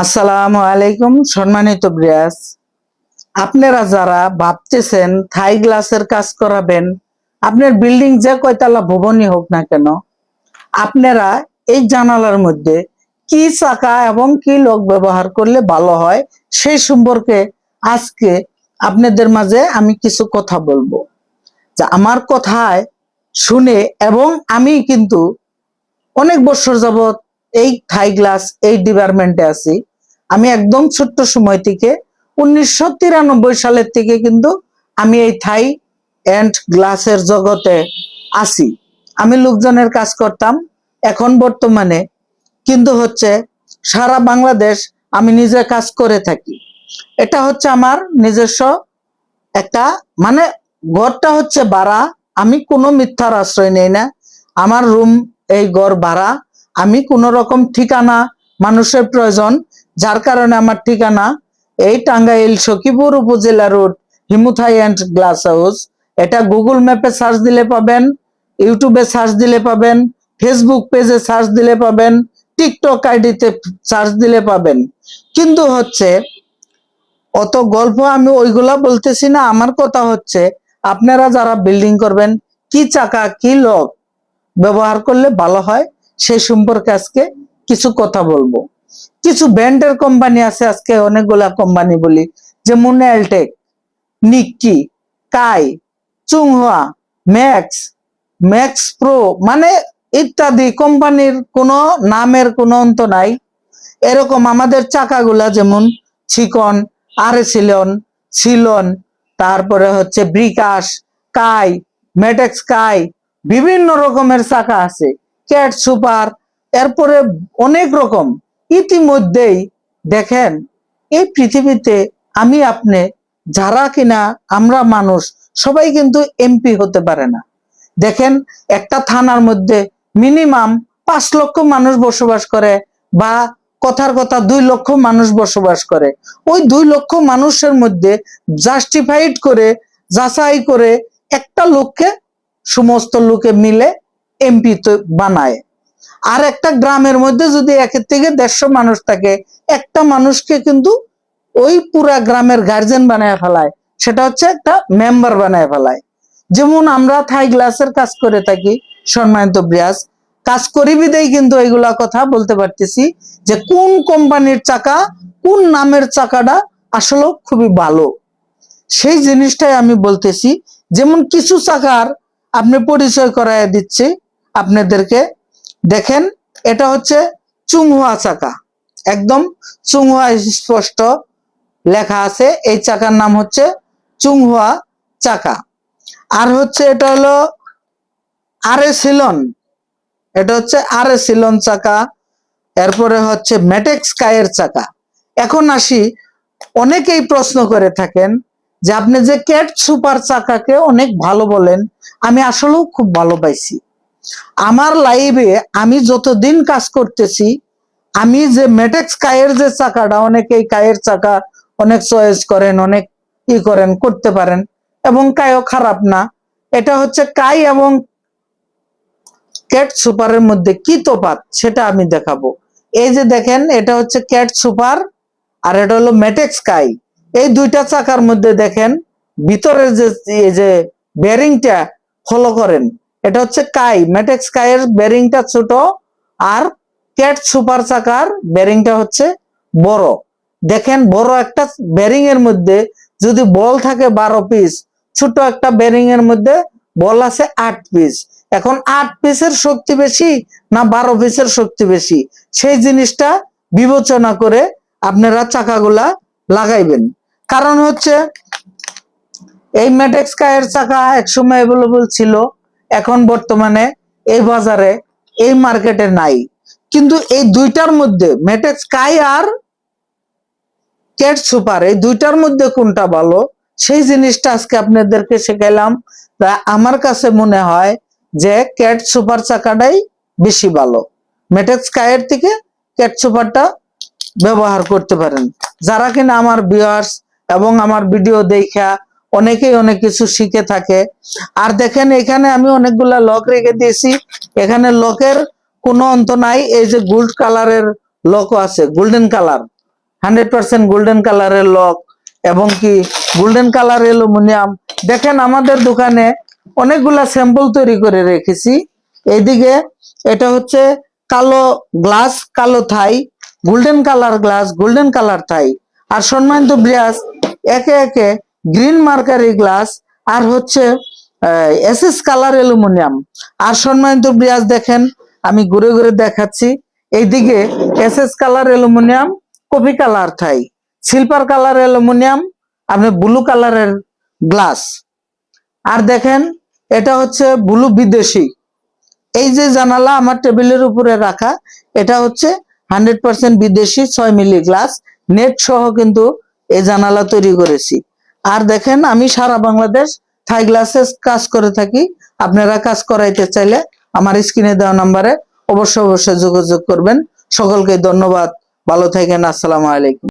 আসসালামু আলাইকুম, সম্মানিত ব্রিয়াস আপনারা যারা ভাবতেছেন থাই গ্লাসের কাজ করাবেন, আপনার বিল্ডিং যে কয়তলা ভবনই হোক না কেন, আপনারা এই জানালার মধ্যে কি চাকা এবং কি লোক ব্যবহার করলে ভালো হয় সেই সম্পর্কে আজকে আপনাদের মাঝে আমি কিছু কথা বলব। যে আমার কথায় শুনে এবং আমি কিন্তু অনেক বছর যাবত এই থাই গ্লাস এই ডিপার্টমেন্টে আছি। আমি একদম ছোট্ট সময় থেকে, উনিশশো তিরানব্বই সালের থেকে কিন্তু আমি এই থাই অ্যান্ড গ্লাসের জগতে আছি। আমি লোকজনের কাজ করতাম, এখন বর্তমানে কিন্তু হচ্ছে সারা বাংলাদেশ আমি নিজে কাজ করে থাকি। এটা হচ্ছে আমার নিজস্ব একটা মানে ঘরটা হচ্ছে ভাড়া, আমি কোনো মিথ্যার আশ্রয় নেই না। আমার রুম এই ঘর ভাড়া আমি কোনো রকম ঠিকানা, মানুষের প্রয়োজন, যার কারণে আমার ঠিকানা, এই টাঙ্গাইল সখীপুর উপজেলা রোড, হিমুথাই অ্যান্ড গ্লাস হাউস। এটা গুগল ম্যাপে সার্চ দিলে পাবেন, ইউটিউবে সার্চ দিলে পাবেন, ফেসবুক পেজে সার্চ দিলে পাবেন, টিকটক আইডিতে সার্চ দিলে পাবেন। কিন্তু হচ্ছে, অত গল্প আমি ওইগুলা বলতেছি না, আমার কথা হচ্ছে, আপনারা যারা বিল্ডিং করবেন, কি চাকা, কি লক ব্যবহার করলে ভালো হয়? সেই সম্পর্কে আজকে কিছু কথা বলব। কিছু ব্র্যান্ডের কোম্পানি আছে, আজকে অনেকগুলা কোম্পানি বলি। যেমন এলটেক নিক্কি কাই চুংহুয়া ম্যাক্স ম্যাক্স প্রো মানে ইত্যাদি কোম্পানির কোনো নামের কোনো অন্ত নাই। এরকম আমাদের চাকাগুলা যেমন চিকন আরে সিলন সিলন তারপরে হচ্ছে ব্রিকাশ কাই মেটেক্স কাই বিভিন্ন রকমের চাকা আছে। ক্যাট সুপার এরপরে অনেক রকম। ইতিমধ্যেই দেখেন, এই পৃথিবীতে আমি আপনি, যারা কিনা আমরা মানুষ, সবাই কিন্তু এমপি হতে পারে না। দেখেন, একটা থানার মধ্যে মিনিমাম পাঁচ লক্ষ মানুষ বসবাস করে বা কথার কথা দুই লক্ষ মানুষ বসবাস করে। ওই দুই লক্ষ মানুষের মধ্যে জাস্টিফাইড করে, যাচাই করে একটা লোককে, সমস্ত লোকে মিলে এমপি তো বানায়। আর একটা গ্রামের মধ্যে যদি একের থেকে দেড়শো মানুষ থাকে, একটা মানুষকে কিন্তু ওই পুরা গ্রামের গার্জেন বানায় ফেলায়। সেটা হচ্ছে একটা মেম্বার বানায় ফেলায়। যেমন আমরা থাই গ্লাসের কাজ করে থাকি, সম্মানিত ব্রিয়াস। কাজ করি বিদেই কিন্তু এগুলা কথা বলতে পারতেছি যে কোন কোম্পানির চাকা, কোন নামের চাকাটা আসলে খুবই ভালো। সেই জিনিসটাই আমি বলতেছি। যেমন কিছু চাকার আপনি পরিচয় করায় দিচ্ছি। আপনাদেরকে দেখেন, এটা হচ্ছে চুংহুয়া চাকা। একদম চুংহুয়া স্পষ্ট লেখা আছে, এই চাকার নাম হচ্ছে চুংহুয়া চাকা। আর হচ্ছে এটা হলো আরে সিলন। এটা হচ্ছে আরে সিলন চাকা, এরপরে হচ্ছে ম্যাটেক্স কায়ের চাকা। এখন আসি, অনেকেই প্রশ্ন করে থাকেন যে আপনি যে ক্যাট সুপার চাকাকে অনেক ভালো বলেন, আমি আসলেও খুব ভালো পাইছি। আমার লাইভে আমি যতদিন কাজ করতেছি, আমি যে মেটেক্স কায়ের যে চাকাটা অনেকেই কায়ের চাকা অনেক চয়েস করেন, অনেক ই করেন, করতে পারেন এবং কায়ও খারাপ না। এটা হচ্ছে কাই এবং ক্যাট সুপারের মধ্যে কি তফাৎ সেটা আমি দেখাবো। এই যে দেখেন, এটা হচ্ছে ক্যাট সুপার আর এটা হলো মেটেক্স কাই। এই দুইটা চাকার মধ্যে দেখেন, ভিতরের যে যে বেরিংটা ফলো করেন। এটা হচ্ছে কাই ম্যাটেক্স কাইয়ের বেরিংটা ছোট আর ক্যাট সুপার চাকার বেরিংটা হচ্ছে বড়। দেখেন বড় একটা বেরিং এর মধ্যে যদি বল থাকে বারো পিস ছোট একটা বেরিং এর মধ্যে বল আছে আট পিস এখন আট পিসের শক্তি বেশি না বারো পিসের শক্তি বেশি? সেই জিনিসটা বিবেচনা করে আপনারা চাকাগুলা লাগাইবেন। কারণ হচ্ছে এই ম্যাটেক্স কায়ের চাকা একসময় অ্যাভেলেবল ছিল। এখন বর্তমানে এই বাজারে এই মার্কেটে নাই। কিন্তু এই দুইটার মধ্যে ম্যাটেক্স স্কাই আর ক্যাট সুপার এই দুইটার মধ্যে কোনটা ভালো? সেই জিনিসটা আজকে আপনাদেরকে শেখাইলাম। তা আমার কাছে মনে হয় যে ক্যাট সুপার চাকাটাই বেশি ভালো। মেটেক্স কায়ের থেকে ক্যাট সুপারটা ব্যবহার করতে পারেন। যারা কিনা আমার ভিউয়ার্স এবং আমার ভিডিও দেখা অনেকেই অনেক কিছু শিখে থাকে। আর দেখেন, এখানে আমি অনেকগুলা লক রেখে দিয়েছি। এখানে লকের কোনো অন্ত নাই। এই যে গোল্ড কালারের লকও আছে golden colour hundred percent golden কালারের লক এবং কি গোল্ডেন কালার অ্যালুমিনিয়াম দেখেন, আমাদের দোকানে অনেকগুলা স্যাম্পল তৈরি করে রেখেছি। এইদিকে এটা হচ্ছে কালো গ্লাস কালো Thai golden colour glass golden colour Thai. আর সম্মানিত ব্রিয়াস একে একে গ্রিন মার্কারি গ্লাস, আর হচ্ছে এস এস কালার অ্যালুমিনিয়াম। আর সম্মানিত ব্রিয়াস দেখেন, আমি ঘুরে ঘুরে দেখাচ্ছি। এইদিকে S S colour aluminium, coffee colour Thai. Silver colour aluminium আপনি ব্লু কালারের গ্লাস। আর দেখেন, এটা হচ্ছে ব্লু বিদেশি। এই যে জানালা আমার টেবিলের উপরে রাখা, এটা হচ্ছে হান্ড্রেড পার্সেন্ট বিদেশি ছয় মিলি গ্লাস। নেট সহ কিন্তু এই জানালা তৈরি করেছি। আর দেখেন, আমি সারা বাংলাদেশ থাই গ্লাসেস কাজ করে থাকি। আপনারা কাজ করাইতে চাইলে আমার স্ক্রিনে দেওয়া নাম্বারে অবশ্যই অবশ্যই যোগাযোগ করবেন। সকলকে ধন্যবাদ। ভালো থাকেন, আসসালামু আলাইকুম।